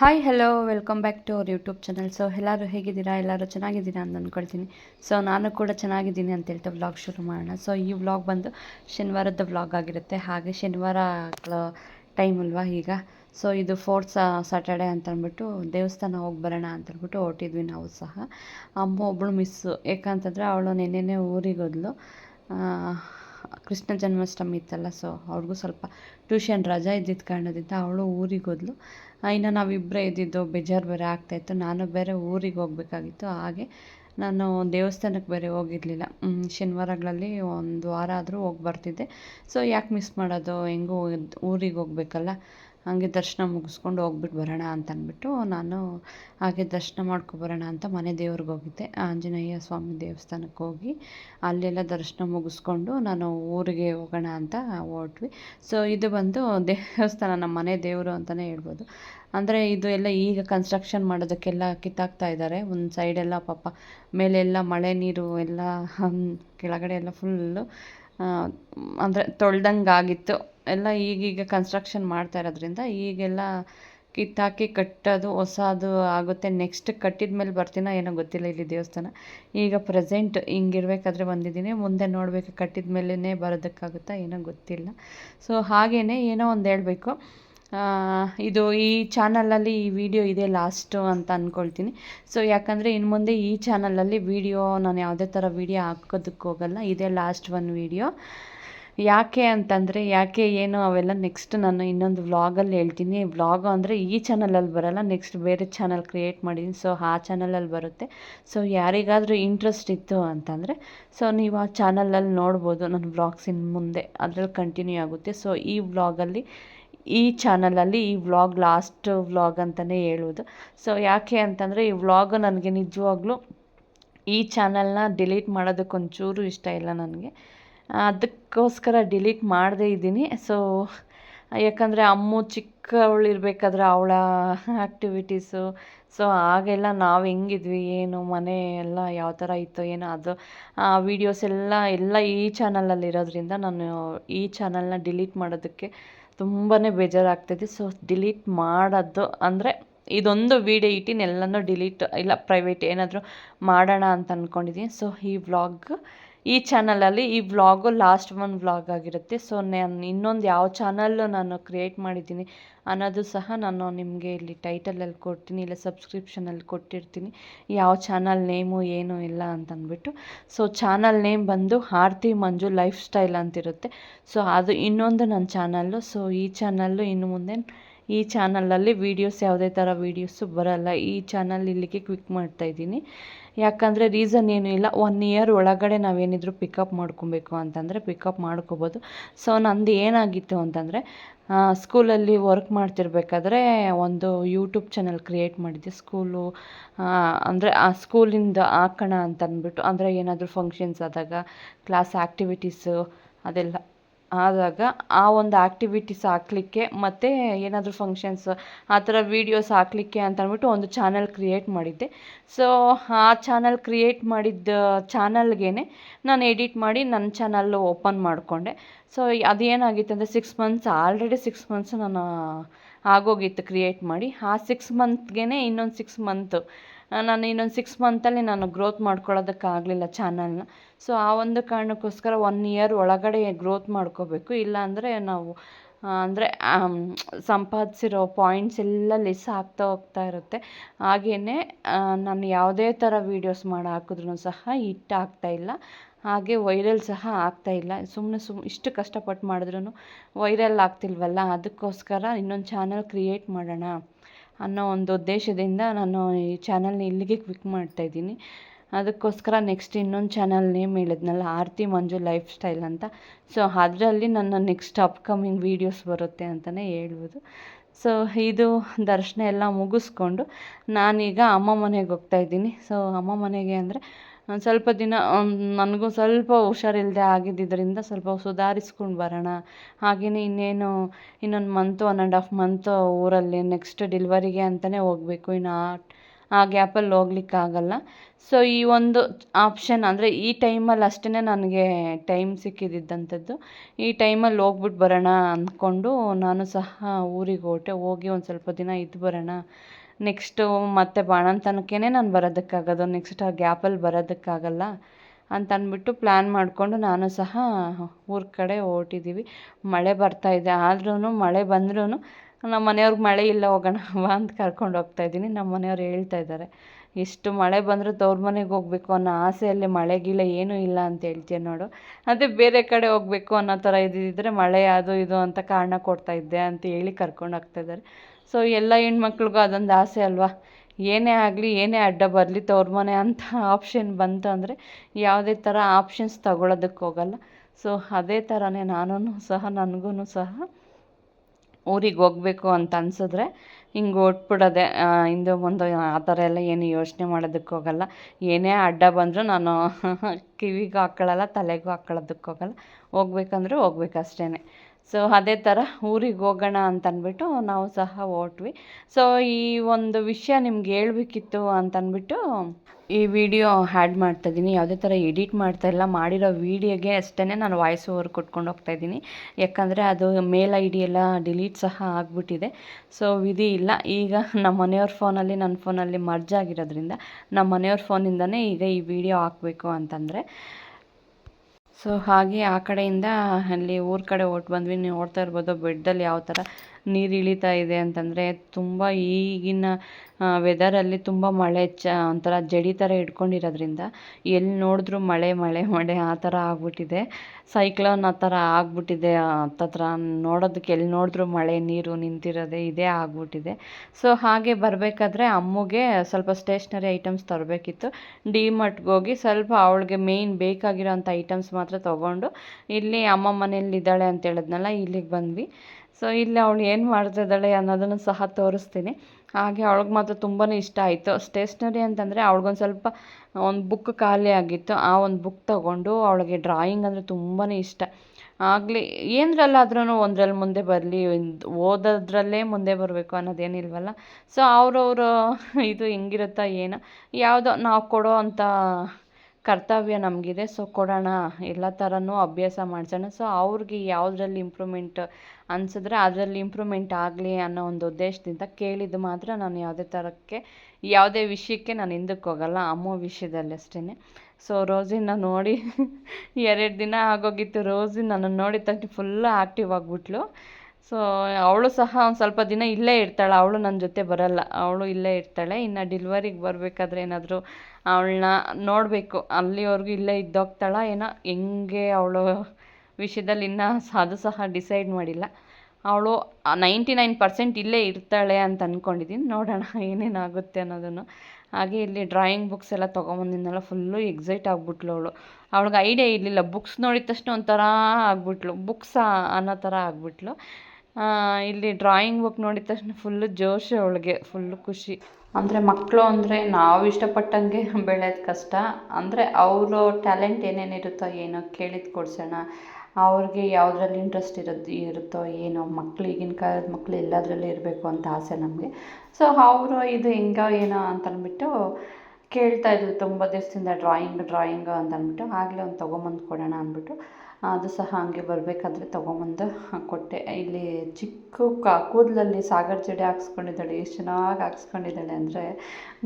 Hi hello welcome back to our YouTube channel so ಎಲ್ಲರೂ ಹೇಗಿದ್ದೀರಾ? ಎಲ್ಲರೂ ಚೆನ್ನಾಗಿದ್ದೀರಾ ಅಂತ ಅಂದ್ಕೊಳ್ತೀನಿ ಸೊ ನಾನು ಕೂಡ ಚೆನ್ನಾಗಿದ್ದೀನಿ ಅಂತ ಹೇಳ್ತಾ ವ್ಲಾಗ್ ಶುರು ಮಾಡೋಣ. ಸೊ ಈ ವ್ಲಾಗ್ ಬಂದು ಶನಿವಾರದ ವ್ಲಾಗ್ ಆಗಿರುತ್ತೆ. ಹಾಗೆ ಶನಿವಾರ ಟೈಮ್ ಅಲ್ವಾ ಈಗ. ಸೊ ಇದು ಫೋರ್ತ್ ಸ್ಯಾಟರ್ಡೆ ಅಂತ ಅಂದ್ಬಿಟ್ಟು ದೇವಸ್ಥಾನ ಹೋಗಿ ಬರೋಣ ಅಂತ ಅಂದ್ಬಿಟ್ಟು ಹೊರಟಿದ್ವಿ ನಾವು ಸಹ. ಅಮ್ಮ ಒಬ್ಬಳು ಮಿಸ್ಸು ಯಾಕಂತಂದರೆ ಅವಳು ನೆನ್ನೆನೇ ಊರಿಗೆ ಕೃಷ್ಣ ಜನ್ಮಾಷ್ಟಮಿ ಇತ್ತಲ್ಲ ಸೊ ಅವ್ರಿಗೂ ಸ್ವಲ್ಪ ಟ್ಯೂಷನ್ ರಜಾ ಇದ್ದಿದ್ದ ಕಾರಣದಿಂದ ಅವಳು ಊರಿಗೆ ಹೋದ್ಲು. ಇನ್ನು ನಾವಿಬ್ಬರೇ ಇದ್ದಿದ್ದು ಬೇಜಾರು ಬೇರೆ ಆಗ್ತಾಯಿತ್ತು ನಾನು ಬೇರೆ ಊರಿಗೆ ಹೋಗ್ಬೇಕಾಗಿತ್ತು. ಹಾಗೆ ನಾನು ದೇವಸ್ಥಾನಕ್ಕೆ ಬೇರೆ ಹೋಗಿರಲಿಲ್ಲ. ಶನಿವಾರಗಳಲ್ಲಿ ಒಂದು ವಾರ ಆದರೂ ಹೋಗಿ ಬರ್ತಿದ್ದೆ. ಸೊ ಯಾಕೆ ಮಿಸ್ ಮಾಡೋದು? ಹೆಂಗೂ ಊರಿಗೆ ಹೋಗ್ಬೇಕಲ್ಲ? ಹಾಗೆ ದರ್ಶನ ಮುಗಿಸ್ಕೊಂಡು ಹೋಗ್ಬಿಟ್ಟು ಬರೋಣ ಅಂತ ಅಂದ್ಬಿಟ್ಟು ನಾನು ಹಾಗೆ ದರ್ಶನ ಮಾಡ್ಕೊಬರೋಣ ಅಂತ ಮನೆ ದೇವ್ರಿಗೆ ಹೋಗಿದ್ದೆ. ಆಂಜನೇಯ ಸ್ವಾಮಿ ದೇವಸ್ಥಾನಕ್ಕೆ ಹೋಗಿ ಅಲ್ಲೆಲ್ಲ ದರ್ಶನ ಮುಗಿಸ್ಕೊಂಡು ನಾನು ಊರಿಗೆ ಹೋಗೋಣ ಅಂತ ಹೊರಟ್ವಿ. ಸೊ ಇದು ಬಂದು ದೇವಸ್ಥಾನ, ನಮ್ಮ ಮನೆ ದೇವರು ಅಂತಲೇ ಹೇಳ್ಬೋದು. ಅಂದರೆ ಇದು ಎಲ್ಲ ಈಗ ಕನ್ಸ್ಟ್ರಕ್ಷನ್ ಮಾಡೋದಕ್ಕೆಲ್ಲ ಕಿತ್ತಾಕ್ತಾ ಇದ್ದಾರೆ ಒಂದು ಸೈಡೆಲ್ಲ ಪಾಪ, ಮೇಲೆಲ್ಲ ಮಳೆ ನೀರು ಎಲ್ಲ ಕೆಳಗಡೆ ಎಲ್ಲ ಫುಲ್ಲು ಅಂದರೆ ತೊಳ್ದಂಗೆ ಆಗಿತ್ತು ಎಲ್ಲ ಈಗೀಗ ಕನ್ಸ್ಟ್ರಕ್ಷನ್ ಮಾಡ್ತಾ ಇರೋದ್ರಿಂದ ಈಗೆಲ್ಲ ಕಿತ್ತಾಕಿ ಕಟ್ಟೋದು ಹೊಸದು ಆಗುತ್ತೆ. ನೆಕ್ಸ್ಟ್ ಕಟ್ಟಿದ ಮೇಲೆ ಬರ್ತೀನೋ ಏನೋ ಗೊತ್ತಿಲ್ಲ ಇಲ್ಲಿ ದೇವಸ್ಥಾನ. ಈಗ ಪ್ರೆಸೆಂಟ್ ಹಿಂಗಿರ್ಬೇಕಾದ್ರೆ ಬಂದಿದ್ದೀನಿ. ಮುಂದೆ ನೋಡಬೇಕು ಕಟ್ಟಿದ ಮೇಲೇ ಬರೋದಕ್ಕಾಗುತ್ತಾ ಏನೋ ಗೊತ್ತಿಲ್ಲ. ಸೊ ಹಾಗೇ ಏನೋ ಒಂದು ಹೇಳಬೇಕು. ಇದು ಈ ಚಾನಲಲ್ಲಿ ಈ ವಿಡಿಯೋ ಇದೆ ಲಾಸ್ಟು ಅಂತ ಅಂದ್ಕೊಳ್ತೀನಿ ಸೊ ಯಾಕಂದರೆ ಇನ್ನು ಮುಂದೆ ಈ ಚಾನಲಲ್ಲಿ ವಿಡಿಯೋ, ನಾನು ಯಾವುದೇ ಥರ ವಿಡಿಯೋ ಹಾಕೋದಕ್ಕೆ ಹೋಗಲ್ಲ, ಇದೇ ಲಾಸ್ಟ್ ಒನ್ ವಿಡಿಯೋ. ಯಾಕೆ ಅಂತಂದರೆ, ಯಾಕೆ ಏನು ಅವೆಲ್ಲ ನೆಕ್ಸ್ಟ್ ನಾನು ಇನ್ನೊಂದು ವ್ಲಾಗಲ್ಲಿ ಹೇಳ್ತೀನಿ. ವ್ಲಾಗ್ ಅಂದರೆ ಈ ಚಾನಲಲ್ಲಿ ಬರಲ್ಲ ನೆಕ್ಸ್ಟ್ ಬೇರೆ ಚಾನಲ್ ಕ್ರಿಯೇಟ್ ಮಾಡಿದ್ದೀನಿ ಸೊ ಆ ಚಾನಲಲ್ಲಿ ಬರುತ್ತೆ. ಸೊ ಯಾರಿಗಾದರೂ ಇಂಟ್ರೆಸ್ಟ್ ಇತ್ತು ಅಂತಂದರೆ ಸೊ ನೀವು ಆ ಚಾನಲಲ್ಲಿ ನೋಡ್ಬೋದು. ನನ್ನ ವ್ಲಾಗ್ಸ್ ಇನ್ನು ಮುಂದೆ. ಅದ್ರಲ್ಲಿ ಕಂಟಿನ್ಯೂ ಆಗುತ್ತೆ. ಸೊ ಈ ವ್ಲಾಗಲ್ಲಿ ಈ ಚಾನಲಲ್ಲಿ ಈ ವ್ಲಾಗ್ ಲಾಸ್ಟ್ ವ್ಲಾಗ್ ಅಂತಲೇ ಹೇಳೋದು. ಸೊ ಯಾಕೆ ಅಂತಂದರೆ ಈ ವ್ಲಾಗ್ ನನಗೆ ನಿಜವಾಗ್ಲೂ ಈ ಚಾನಲ್ನ ಡಿಲೀಟ್ ಮಾಡೋದಕ್ಕೊಂಚೂರು ಇಷ್ಟ ಇಲ್ಲ ನನಗೆ. ಅದಕ್ಕೋಸ್ಕರ ಡಿಲೀಟ್ ಮಾಡದೇ ಇದ್ದೀನಿ. ಸೊ ಯಾಕಂದರೆ ಅಮ್ಮು ಚಿಕ್ಕವಳಿರ್ಬೇಕಾದ್ರೆ ಅವಳ ಆ್ಯಕ್ಟಿವಿಟೀಸು ಸೊ ಆಗೆಲ್ಲ ನಾವು ಹೆಂಗಿದ್ವಿ, ಏನು, ಮನೆ ಎಲ್ಲ ಯಾವ ಥರ ಇತ್ತು ಏನೋ ಅದು, ಆ ವೀಡಿಯೋಸ್ ಎಲ್ಲ ಎಲ್ಲ ಈ ಚಾನಲಲ್ಲಿ ಇರೋದ್ರಿಂದ ನಾನು ಈ ಚಾನಲ್ನ ಡಿಲೀಟ್ ಮಾಡೋದಕ್ಕೆ ತುಂಬಾ ಬೇಜಾರಾಗ್ತಿದೆ. ಸೊ ಡಿಲೀಟ್ ಮಾಡೋದು ಅಂದರೆ ಇದೊಂದು ವೀಡಿಯೋ ಇಟ್ಟಿನ, ಎಲ್ಲನೂ ಡಿಲೀಟ್ ಇಲ್ಲ ಪ್ರೈವೇಟ್ ಏನಾದರೂ ಮಾಡೋಣ ಅಂತ ಅಂದ್ಕೊಂಡಿದ್ದೀನಿ ಸೊ ಈ ವ್ಲಾಗ್ ಈ ಚಾನಲಲ್ಲಿ ಈ ವ್ಲಾಗು ಲಾಸ್ಟ್ ಒನ್ ವ್ಲಾಗ್ ಆಗಿರುತ್ತೆ. ಸೊ ನಾನು ಇನ್ನೊಂದು ಯಾವ ಚಾನಲ್ಲು ನಾನು ಕ್ರಿಯೇಟ್ ಮಾಡಿದ್ದೀನಿ ಅನ್ನೋದು ಸಹ ನಾನು ನಿಮಗೆ ಇಲ್ಲಿ ಟೈಟಲಲ್ಲಿ ಕೊಡ್ತೀನಿ, ಇಲ್ಲ ಸಬ್ಸ್ಕ್ರಿಪ್ಷನಲ್ಲಿ ಕೊಟ್ಟಿರ್ತೀನಿ. ಯಾವ ಚಾನಲ್ ನೇಮು ಏನು ಇಲ್ಲ ಅಂತ ಅಂದ್ಬಿಟ್ಟು ಸೊ ಚಾನಲ್ ನೇಮ್ ಬಂದು ಆರ್ತಿ ಮಂಜು ಲೈಫ್ ಸ್ಟೈಲ್ ಅಂತಿರುತ್ತೆ. ಸೊ ಅದು ಇನ್ನೊಂದು ನನ್ನ ಚಾನಲ್ಲು ಸೊ ಈ ಚಾನಲ್ಲು ಇನ್ನು ಮುಂದೆ ಈ ಚಾನಲಲ್ಲಿ ವೀಡಿಯೋಸ್ ಯಾವುದೇ ಥರ ವೀಡಿಯೋಸು ಬರಲ್ಲ. ಈ ಚಾನಲ್ ಇಲ್ಲಿಗೆ ಕ್ವಿಕ್ ಮಾಡ್ತಾಯಿದ್ದೀನಿ ಯಾಕಂದರೆ ರೀಸನ್ ಏನೂ ಇಲ್ಲ. ಒನ್ ಇಯರ್ ಒಳಗಡೆ ನಾವೇನಿದ್ರು ಪಿಕಪ್ ಮಾಡ್ಕೊಬೇಕು ಅಂತಂದರೆ ಪಿಕಪ್ ಮಾಡ್ಕೋಬೋದು. ಸೊ ನಂದು ಏನಾಗಿತ್ತು ಅಂತಂದರೆ ಸ್ಕೂಲಲ್ಲಿ ವರ್ಕ್ ಮಾಡ್ತಿರ್ಬೇಕಾದ್ರೆ ಒಂದು ಯೂಟ್ಯೂಬ್ ಚಾನಲ್ ಕ್ರಿಯೇಟ್ ಮಾಡಿದ್ದೆ. ಸ್ಕೂಲು ಅಂದರೆ ಆ ಸ್ಕೂಲಿಂದ ಹಾಕೋಣ ಅಂತ ಅಂದ್ಬಿಟ್ಟು ಅಂದರೆ ಏನಾದರೂ ಫಂಕ್ಷನ್ಸ್ ಆದಾಗ ಕ್ಲಾಸ್ ಆ್ಯಕ್ಟಿವಿಟೀಸು ಅದೆಲ್ಲ. ಆದಾಗ ಆ ಒಂದು ಆ್ಯಕ್ಟಿವಿಟೀಸ್ ಹಾಕ್ಲಿಕ್ಕೆ ಮತ್ತು ಏನಾದರೂ ಫಂಕ್ಷನ್ಸ್ ಆ ಥರ ವೀಡಿಯೋಸ್ ಹಾಕ್ಲಿಕ್ಕೆ ಅಂತ ಅಂದ್ಬಿಟ್ಟು ಒಂದು ಚಾನಲ್ ಕ್ರಿಯೇಟ್ ಮಾಡಿದ್ದೆ. ಸೊ ಆ ಚಾನಲ್ ಕ್ರಿಯೇಟ್ ಮಾಡಿದ್ದ ಚಾನಲ್ಗೆ ನಾನು ಎಡಿಟ್ ಮಾಡಿ ನನ್ನ ಚಾನಲ್ ಓಪನ್ ಮಾಡಿಕೊಂಡೆ. ಸೊ ಅದೇನಾಗಿತ್ತು ಅಂದರೆ six months already six months ನಾನು ಆಗೋಗಿತ್ತು ಕ್ರಿಯೇಟ್ ಮಾಡಿ. ಆ ಸಿಕ್ಸ್ ಮಂತ್ಗೆ ಇನ್ನೊಂದು ಸಿಕ್ಸ್ ಮಂತು ನಾನು ಇನ್ನೊಂದು ಸಿಕ್ಸ್ ಮಂತಲ್ಲಿ ನಾನು ಗ್ರೋತ್ ಮಾಡ್ಕೊಳ್ಳೋದಕ್ಕಾಗಲಿಲ್ಲ ಚಾನಲ್ನ ಸೊ ಆ ಒಂದು ಕಾರಣಕ್ಕೋಸ್ಕರ ಒನ್ ಇಯರ್ ಒಳಗಡೆ ಗ್ರೋತ್ ಮಾಡ್ಕೋಬೇಕು. ಇಲ್ಲಾಂದರೆ ನಾವು ಅಂದರೆ ಸಂಪಾದಿಸಿರೋ ಪಾಯಿಂಟ್ಸ್ ಎಲ್ಲ ಲೆಸ್ ಆಗ್ತಾ ಹೋಗ್ತಾ ಇರುತ್ತೆ. ಹಾಗೆಯೇ ನಾನು ಯಾವುದೇ ಥರ ವೀಡಿಯೋಸ್ ಮಾಡಿ ಹಾಕಿದ್ರೂ ಸಹ ಹಿಟ್ ಇಲ್ಲ. ಹಾಗೆ ವೈರಲ್ ಸಹ ಆಗ್ತಾ ಇಲ್ಲ. ಸುಮ್ಮನೆ ಸುಮ್, ಇಷ್ಟು ಕಷ್ಟಪಟ್ಟು ಮಾಡಿದ್ರೂ ವೈರಲ್ ಆಗ್ತಿಲ್ವಲ್ಲ? ಅದಕ್ಕೋಸ್ಕರ ಇನ್ನೊಂದು ಚಾನಲ್ ಕ್ರಿಯೇಟ್ ಮಾಡೋಣ. ಅನ್ನೋ ಒಂದು ಉದ್ದೇಶದಿಂದ ನಾನು ಈ ಚಾನಲ್ನ ಇಲ್ಲಿಗೆ ಕ್ವಿಕ್ ಮಾಡ್ತಾ ಇದ್ದೀನಿ. ಅದಕ್ಕೋಸ್ಕರ ನೆಕ್ಸ್ಟ್ ಇನ್ನೊಂದು ಚಾನಲ್ ನೇಮ್ ಹೇಳಿದ್ನಲ್ಲ, ಆರತಿ ಮಂಜು ಲೈಫ್ ಸ್ಟೈಲ್ ಅಂತ. ಸೊ ಅದರಲ್ಲಿ ನನ್ನ ನೆಕ್ಸ್ಟ್ ಅಪ್ಕಮಿಂಗ್ ವೀಡಿಯೋಸ್ ಬರುತ್ತೆ ಅಂತಲೇ ಹೇಳ್ಬೋದು. ಸೊ ಇದು ದರ್ಶನ ಎಲ್ಲ ಮುಗಿಸ್ಕೊಂಡು ನಾನೀಗ ಅಮ್ಮ ಮನೆಗೆ ಹೋಗ್ತಾ ಇದ್ದೀನಿ. ಸೊ ಅಮ್ಮ ಮನೆಗೆ ಅಂದರೆ ಒಂದು ಸ್ವಲ್ಪ ದಿನ ನನಗೂ ಸ್ವಲ್ಪ ಹುಷಾರಿಲ್ಲದೆ ಆಗಿದ್ದರಿಂದ ಸ್ವಲ್ಪ ಸುಧಾರಿಸ್ಕೊಂಡು ಬರೋಣ. ಹಾಗೆಯೇ ಇನ್ನೇನು, ಇನ್ನೊಂದು month one and half month ಊರಲ್ಲಿ ನೆಕ್ಸ್ಟ್ ಡೆಲಿವರಿಗೆ ಅಂತಲೇ ಹೋಗಬೇಕು. ಇನ್ನು ಆ ಆ ಗ್ಯಾಪಲ್ಲಿ ಹೋಗ್ಲಿಕ್ಕಾಗಲ್ಲ. ಸೊ ಈ ಒಂದು ಆಪ್ಷನ್ ಅಂದರೆ ಈ ಟೈಮಲ್ಲಿ ಅಷ್ಟೇ ನನಗೆ ಟೈಮ್ ಸಿಕ್ಕಿದ್ದಂಥದ್ದು ಈ ಟೈಮಲ್ಲಿ ಹೋಗ್ಬಿಟ್ಟು ಬರೋಣ ಅಂದ್ಕೊಂಡು ನಾನು ಸಹ ಊರಿಗೆ ಹೊರಟೆ ಹೋಗಿ ಒಂದು ಸ್ವಲ್ಪ ದಿನ ಇದ್ದು ಬರೋಣ ನೆಕ್ಸ್ಟು ಮತ್ತೆ ಬಾಣಂತನಕ್ಕೇ ನಾನು ಬರೋದಕ್ಕಾಗೋದು, ನೆಕ್ಸ್ಟ್ ಆ ಗ್ಯಾಪಲ್ಲಿ ಬರೋದಕ್ಕಾಗಲ್ಲ ಅಂತ ಅಂದ್ಬಿಟ್ಟು ಪ್ಲ್ಯಾನ್ ಮಾಡಿಕೊಂಡು ನಾನು ಸಹ ಊರ ಕಡೆ ಹೊರ್ಟಿದ್ದೀವಿ ಮಳೆ ಇದೆ ಆದ್ರೂ ಮಳೆ ಬಂದ್ರೂ ನಮ್ಮ ಮನೆಯವ್ರಿಗೆ ಮಳೆ ಇಲ್ಲ ಹೋಗೋಣ ಬಾ ಅಂತ ಕರ್ಕೊಂಡು ಹೋಗ್ತಾ ಇದ್ದೀನಿ. ನಮ್ಮ ಮನೆಯವ್ರು ಹೇಳ್ತಾ ಇದ್ದಾರೆ ಎಷ್ಟು ಮಳೆ ಬಂದರೂ ತವ್ರ ಮನೆಗೆ ಹೋಗ್ಬೇಕು ಅನ್ನೋ ಆಸೆಯಲ್ಲಿ ಮಳೆ ಗಿಳೆ ಏನೂ ಇಲ್ಲ ಅಂತ ಹೇಳ್ತೀಯ ನೋಡು. ಅದೇ ಬೇರೆ ಕಡೆ ಹೋಗ್ಬೇಕು ಅನ್ನೋ ಥರ ಇದ್ದಿದ್ದರೆ ಮಳೆ ಅದು ಇದು ಅಂತ ಕಾರಣ ಕೊಡ್ತಾ ಇದ್ದೆ ಅಂತ ಹೇಳಿ ಕರ್ಕೊಂಡು ಹೋಗ್ತಾಯಿದ್ದಾರೆ ಸೊ ಎಲ್ಲ ಹೆಣ್ಮಕ್ಳಿಗೂ ಅದೊಂದು ಆಸೆ ಅಲ್ವಾ? ಏನೇ ಆಗಲಿ, ಏನೇ ಅಡ್ಡ ಬರಲಿ, ತವ್ರ ಮನೆ ಅಂತ ಆಪ್ಷನ್ ಬಂತು ಅಂದರೆ ಯಾವುದೇ ಥರ ಆಪ್ಷನ್ಸ್ ತಗೊಳ್ಳೋದಕ್ಕೆ ಹೋಗಲ್ಲ. ಸೊ ಅದೇ ಥರನೇ ನಾನೂ ಸಹ ನನಗೂ ಸಹ ಊರಿಗೆ ಹೋಗ್ಬೇಕು ಅಂತ ಅನ್ಸಿದ್ರೆ ಹಿಂಗೆ ಒಟ್ಬಿಡೋದೆ ಹಿಂದೆ ಮುಂದೆ ಆ ಥರ ಎಲ್ಲ ಏನು ಯೋಚನೆ ಮಾಡೋದಕ್ಕೆ ಹೋಗಲ್ಲ. ಏನೇ ಅಡ್ಡ ಬಂದರೂ ನಾನು ಕಿವಿಗೂ ಹಾಕ್ಕೊಳ್ಳಲ್ಲ ತಲೆಗೂ ಹಾಕ್ಕೊಳ್ಳೋದಕ್ಕೆ ಹೋಗಲ್ಲ. ಹೋಗ್ಬೇಕಂದ್ರೆ ಹೋಗ್ಬೇಕು ಅಷ್ಟೇ ಸೊ ಅದೇ ಥರ ಊರಿಗೆ ಹೋಗೋಣ ಅಂತ ಅಂದ್ಬಿಟ್ಟು ನಾವು ಸಹ ಹೊರಟ್ವಿ. ಸೊ ಈ ಒಂದು ವಿಷಯ ನಿಮ್ಗೆ ಹೇಳಬೇಕಿತ್ತು ಅಂತ ಅಂದ್ಬಿಟ್ಟು ಈ ವಿಡಿಯೋ ಹ್ಯಾಡ್ ಮಾಡ್ತಾಯಿದ್ದೀನಿ ಯಾವುದೇ ಥರ ಎಡಿಟ್ ಮಾಡ್ತಾ ಇಲ್ಲ, ಮಾಡಿರೋ ವಿಡಿಯೋಗೆ ಅಷ್ಟೇ ನಾನು ವಾಯ್ಸ್ ಓವರ್ ಕೊಟ್ಕೊಂಡು ಹೋಗ್ತಾಯಿದ್ದೀನಿ ಯಾಕಂದರೆ ಅದು ಮೇಲ್ ಐ ಡಿ ಎಲ್ಲ ಡಿಲೀಟ್ ಸಹ ಆಗಿಬಿಟ್ಟಿದೆ. ಸೊ ವಿಧಿ ಇಲ್ಲ. ಈಗ ನಮ್ಮ ಮನೆಯವ್ರ ಫೋನಲ್ಲಿ ನನ್ನ ಫೋನಲ್ಲಿ ಮರ್ಜ್ ಆಗಿರೋದ್ರಿಂದ ನಮ್ಮ ಮನೆಯವ್ರ ಫೋನಿಂದನೇ ಈಗ ಈ ವಿಡಿಯೋ ಹಾಕಬೇಕು ಅಂತಂದರೆ ಸೊ ಹಾಗೆ ಆ ಕಡೆಯಿಂದ ಅಲ್ಲಿ ಊರ ಕಡೆ ಹೊರ್ಟು ಬಂದ್ವಿ. ನೀವು ನೋಡ್ತಾ ಇರ್ಬೋದು ಬೆಟ್ಟದಲ್ಲಿ ಯಾವ ಥರ ನೀರು ಇಳೀತಾ ಇದೆ ಅಂತಂದರೆ ತುಂಬ ಈಗಿನ ವೆದರಲ್ಲಿ ತುಂಬ ಮಳೆ ಚ, ಒಂಥರ ಜಡಿ ಥರ ಹಿಡ್ಕೊಂಡಿರೋದ್ರಿಂದ ಎಲ್ಲಿ ನೋಡಿದ್ರೂ ಮಳೆ ಮಳೆ ಮಳೆ ಆ ಥರ ಆಗ್ಬಿಟ್ಟಿದೆ. ಸೈಕ್ಲೋನ್ ಆ ಥರ ಆಗ್ಬಿಟ್ಟಿದೆ ಹತ್ತತ್ರ ನೋಡೋದಕ್ಕೆ ಎಲ್ಲಿ ನೋಡಿದ್ರೂ ಮಳೆ, ನೀರು ನಿಂತಿರೋದೇ ಇದೇ ಆಗ್ಬಿಟ್ಟಿದೆ. ಸೊ ಹಾಗೆ ಬರಬೇಕಾದ್ರೆ ಅಮ್ಮಗೆ ಸ್ವಲ್ಪ ಸ್ಟೇಷ್ನರಿ ಐಟಮ್ಸ್ ತರಬೇಕಿತ್ತು. ಡಿ ಮಟ್ಗೆ ಹೋಗಿ ಸ್ವಲ್ಪ ಅವಳಿಗೆ ಮೇಯ್ನ್ ಬೇಕಾಗಿರೋಂಥ ಐಟಮ್ಸ್ ಮಾತ್ರ ತೊಗೊಂಡು, ಇಲ್ಲಿ ಅಮ್ಮ ಮನೇಲಿದ್ದಾಳೆ ಅಂತ ಹೇಳಿದ್ನಲ್ಲ, ಇಲ್ಲಿಗೆ ಬಂದ್ವಿ. ಸೊ ಇಲ್ಲಿ ಅವಳು ಏನು ಮಾಡ್ತಿದ್ದಾಳೆ ಅನ್ನೋದನ್ನು ಸಹ ತೋರಿಸ್ತೀನಿ. ಹಾಗೆ ಅವಳಿಗೆ ಮಾತ್ರ ತುಂಬಾ ಇಷ್ಟ ಆಯಿತು. ಸ್ಟೇಷ್ನರಿ ಅಂತಂದರೆ ಅವ್ಳಿಗೊಂದು ಸ್ವಲ್ಪ ಒಂದು ಬುಕ್ ಖಾಲಿ ಆಗಿತ್ತು. ಆ ಒಂದು ಬುಕ್ ತೊಗೊಂಡು ಅವಳಿಗೆ ಡ್ರಾಯಿಂಗ್ ಅಂದರೆ ತುಂಬಾ ಇಷ್ಟ. ಆಗಲಿ ಏನರಲ್ಲಾದ್ರೂ ಒಂದರಲ್ಲಿ ಮುಂದೆ ಬರಲಿ ಓದೋದ್ರಲ್ಲೇ ಮುಂದೆ ಬರಬೇಕು ಅನ್ನೋದೇನಿಲ್ವಲ್ಲ. ಸೊ ಅವ್ರವ್ರ ಇದು ಹೆಂಗಿರುತ್ತೋ ಏನೋ, ಯಾವುದೋ ನಾವು ಕೊಡೋ ಅಂಥ ಕರ್ತವ್ಯ ನಮಗಿದೆ. ಸೊ ಕೊಡೋಣ. ಎಲ್ಲ ಥರನೂ ಅಭ್ಯಾಸ ಮಾಡಿಸೋಣ. ಸೊ ಅವ್ರಿಗೆ ಯಾವುದ್ರಲ್ಲಿ ಇಂಪ್ರೂವ್ಮೆಂಟ್ ಅನಿಸಿದ್ರೆ ಅದರಲ್ಲಿ ಇಂಪ್ರೂವ್ಮೆಂಟ್ ಆಗಲಿ ಅನ್ನೋ ಒಂದು ಉದ್ದೇಶದಿಂದ ಕೇಳಿದ್ದು ಮಾತ್ರ ನಾನು ಯಾವುದೇ ಥರಕ್ಕೆ ಯಾವುದೇ ವಿಷಯಕ್ಕೆ ನಾನು ಹಿಂದಕ್ಕೆ ಹೋಗಲ್ಲ. ಅಮ್ಮೋ ವಿಷಯದಲ್ಲಿ ಅಷ್ಟೇ ಸೊ ರೋಸಿನ ನೋಡಿ, ಎರಡು ದಿನ ಆಗೋಗಿತ್ತು. ರೋಸಿ ನನ್ನನ್ನು ನೋಡಿದ ತಕ್ಷಣ ಫುಲ್ ಆ್ಯಕ್ಟಿವ್ ಆಗಿಬಿಟ್ಲು. ಸೊ ಅವಳು ಸಹ ಒಂದು ಸ್ವಲ್ಪ ದಿನ ಇಲ್ಲೇ ಇರ್ತಾಳೆ. ಅವಳು ನನ್ನ ಜೊತೆ ಬರಲ್ಲ. ಅವಳು ಇಲ್ಲೇ ಇರ್ತಾಳೆ. ಇನ್ನು ಡಿಲ್ವರಿಗೆ ಬರಬೇಕಾದ್ರೆ ಏನಾದರೂ ಅವಳನ್ನ ನೋಡಬೇಕು. ಅಲ್ಲಿವರೆಗೂ ಇಲ್ಲೇ ಇದ್ದೋಗ್ತಾಳ ಏನೋ? ಹೆಂಗೆ ಅವಳು ವಿಷಯದಲ್ಲಿ ಇನ್ನೂ ಅದು ಸಹ ಡಿಸೈಡ್ ಮಾಡಿಲ್ಲ. ಅವಳು ನೈಂಟಿ ನೈನ್ ಪರ್ಸೆಂಟ್ ಇಲ್ಲೇ ಇರ್ತಾಳೆ ಅಂತ ಅಂದ್ಕೊಂಡಿದ್ದೀನಿ ನೋಡೋಣ ಏನೇನಾಗುತ್ತೆ ಅನ್ನೋದನ್ನು. ಹಾಗೆ ಇಲ್ಲಿ ಡ್ರಾಯಿಂಗ್ ಬುಕ್ಸ್ ಎಲ್ಲ ತೊಗೊಂಬಂದಿದ್ನಲ್ಲ ಫುಲ್ಲು ಎಕ್ಸೈಟ್ ಆಗಿಬಿಟ್ಲು ಅವಳು. ಅವಳಿಗೆ ಐಡಿಯಾ ಇರಲಿಲ್ಲ. ಬುಕ್ಸ್ ನೋಡಿದ ತಕ್ಷಣ ಒಂಥರ ಆಗ್ಬಿಟ್ಲು. ಬುಕ್ಸಾ ಅನ್ನೋ ಥರ ಆಗ್ಬಿಟ್ಲು. ಇಲ್ಲಿ ಡ್ರಾಯಿಂಗ್ ಬುಕ್ ನೋಡಿದ ತಕ್ಷಣ ಫುಲ್ಲು ಜೋಶ್ ಅವಳಿಗೆ ಫುಲ್ಲು ಖುಷಿ. ಅಂದರೆ ಮಕ್ಕಳು ಅಂದರೆ ನಾವು ಇಷ್ಟಪಟ್ಟಂಗೆ ಬೆಳೆಯೋದು ಕಷ್ಟ. ಅಂದರೆ ಅವರು ಟ್ಯಾಲೆಂಟ್ ಏನೇನಿರುತ್ತೋ ಏನೋ ಕೇಳಿದ್ದು ಕೊಡ್ಸೋಣ. ಅವ್ರಿಗೆ ಯಾವುದ್ರಲ್ಲಿ ಇಂಟ್ರೆಸ್ಟ್ ಇರೋದು, ಇರುತ್ತೋ ಏನೋ ಮಕ್ಳು ಈಗಿನ ಕಾಲದ ಮಕ್ಕಳು ಎಲ್ಲದರಲ್ಲೂ ಇರಬೇಕು ಅಂತ ಆಸೆ ನಮಗೆ. ಸೊ ಅವರು ಇದು ಹೆಂಗೋ ಏನೋ ಅಂತ ಅಂದ್ಬಿಟ್ಟು ಕೇಳ್ತಾಯಿದ್ವಿ ತುಂಬ ದಿವಸದಿಂದ ಡ್ರಾಯಿಂಗ್ ಡ್ರಾಯಿಂಗ್ ಅಂತ ಅಂದ್ಬಿಟ್ಟು. ಆಗಲೇ ಒಂದು ತೊಗೊಂಬಂದು ಕೊಡೋಣ ಅಂದ್ಬಿಟ್ಟು. ಅದು ಸಹ ಹಾಗೆ ಬರಬೇಕಾದ್ರೆ ತೊಗೊಂಬಂದು ಕೊಟ್ಟೆ. ಇಲ್ಲಿ ಚಿಕ್ಕ ಕ, ಕೂದಲಲ್ಲಿ ಸಾಗರ್ ಜಡೆ ಹಾಕ್ಸ್ಕೊಂಡಿದ್ದಾಳೆ. ಎಷ್ಟು ಚೆನ್ನಾಗಿ ಹಾಕ್ಸ್ಕೊಂಡಿದ್ದಾಳೆ ಅಂದರೆ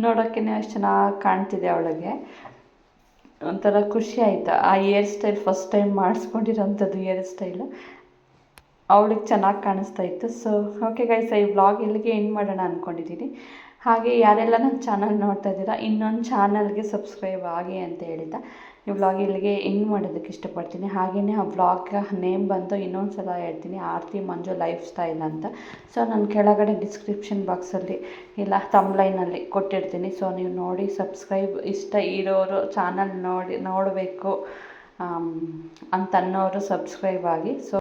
ನೋಡೋಕ್ಕೇ ಅಷ್ಟು ಚೆನ್ನಾಗಿ ಕಾಣ್ತಿದೆ ಅವಳಿಗೆ. ಒಂಥರ ಖುಷಿ ಆಯಿತು. ಆ ಏರ್ ಸ್ಟೈಲ್ ಫಸ್ಟ್ ಟೈಮ್ ಮಾಡಿಸ್ಕೊಂಡಿರೋಂಥದ್ದು ಏರ್ ಸ್ಟೈಲು. ಅವಳಿಗೆ ಚೆನ್ನಾಗಿ ಕಾಣಿಸ್ತಾ ಇತ್ತು. ಸೊ, ಓಕೆ ಗೈಸ್ ಈ ವ್ಲಾಗ್ ಇಲ್ಲಿಗೆ ಎಂಡ್ ಮಾಡೋಣ ಅಂದ್ಕೊಂಡಿದ್ದೀನಿ ಹಾಗೆ ಯಾರೆಲ್ಲ ನನ್ನ ಚಾನಲ್ ನೋಡ್ತಾ ಇದ್ದೀರಾ, ಇನ್ನೊಂದು ಚಾನಲ್ಗೆ ಸಬ್ಸ್ಕ್ರೈಬ್ ಆಗಿ ಅಂತ ಹೇಳಿದ್ದ. ಈ ವ್ಲಾಗ್ ಇಲ್ಲಿಗೆ ಎಂಡ್ ಮಾಡೋದಕ್ಕೆ ಇಷ್ಟಪಡ್ತೀನಿ. ಹಾಗೆಯೇ ಆ ವ್ಲಾಗ್ ನೇಮ್ ಬಂದು ಇನ್ನೊಂದು ಸಲ ಹೇಳ್ತೀನಿ. ಆರತಿ ಮಂಜು ಲೈಫ್ ಸ್ಟೈಲ್ ಅಂತ. ಸೊ ನಾನು ಕೆಳಗಡೆ ಡಿಸ್ಕ್ರಿಪ್ಷನ್ ಬಾಕ್ಸಲ್ಲಿ ಇಲ್ಲ ತಮ್ಲೈನಲ್ಲಿ ಕೊಟ್ಟಿರ್ತೀನಿ. ಸೊ ನೀವು ನೋಡಿ ಸಬ್ಸ್ಕ್ರೈಬ್ ಇಷ್ಟ ಇರೋರು ಚಾನಲ್ ನೋಡಿ, ನೋಡಬೇಕು ಅಂತ ಅನ್ನೋರು ಸಬ್ಸ್ಕ್ರೈಬ್ ಆಗಿ. ಸೊ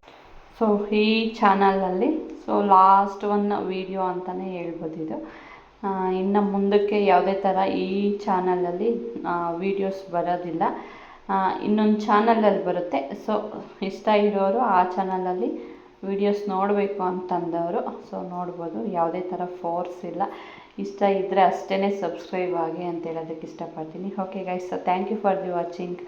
ಸೊ ಈ ಚಾನಲಲ್ಲಿ ಸೊ ಲಾಸ್ಟ್ ಒನ್ ವೀಡಿಯೋ ಅಂತಲೇ ಹೇಳ್ಬೋದು ಇದು. ಇನ್ನು ಮುಂದಕ್ಕೆ ಯಾವುದೇ ಥರ ಈ ಚಾನಲಲ್ಲಿ ವೀಡಿಯೋಸ್ ಬರೋದಿಲ್ಲ. ಇನ್ನೊಂದು ಚಾನಲಲ್ಲಿ ಬರುತ್ತೆ. ಸೊ ಇಷ್ಟ ಇರೋರು ಆ ಚಾನಲಲ್ಲಿ ವೀಡಿಯೋಸ್ ನೋಡಬೇಕು ಅಂತಂದವರು. ಸೊ ನೋಡ್ಬೋದು. ಯಾವುದೇ ಥರ ಫೋರ್ಸ್ ಇಲ್ಲ. ಇಷ್ಟ ಇದ್ದರೆ ಅಷ್ಟೇ ಸಬ್ಸ್ಕ್ರೈಬ್ ಆಗಿ ಅಂತ ಹೇಳೋದಕ್ಕೆ ಇಷ್ಟಪಡ್ತೀನಿ. Okay guys so thank you for the watching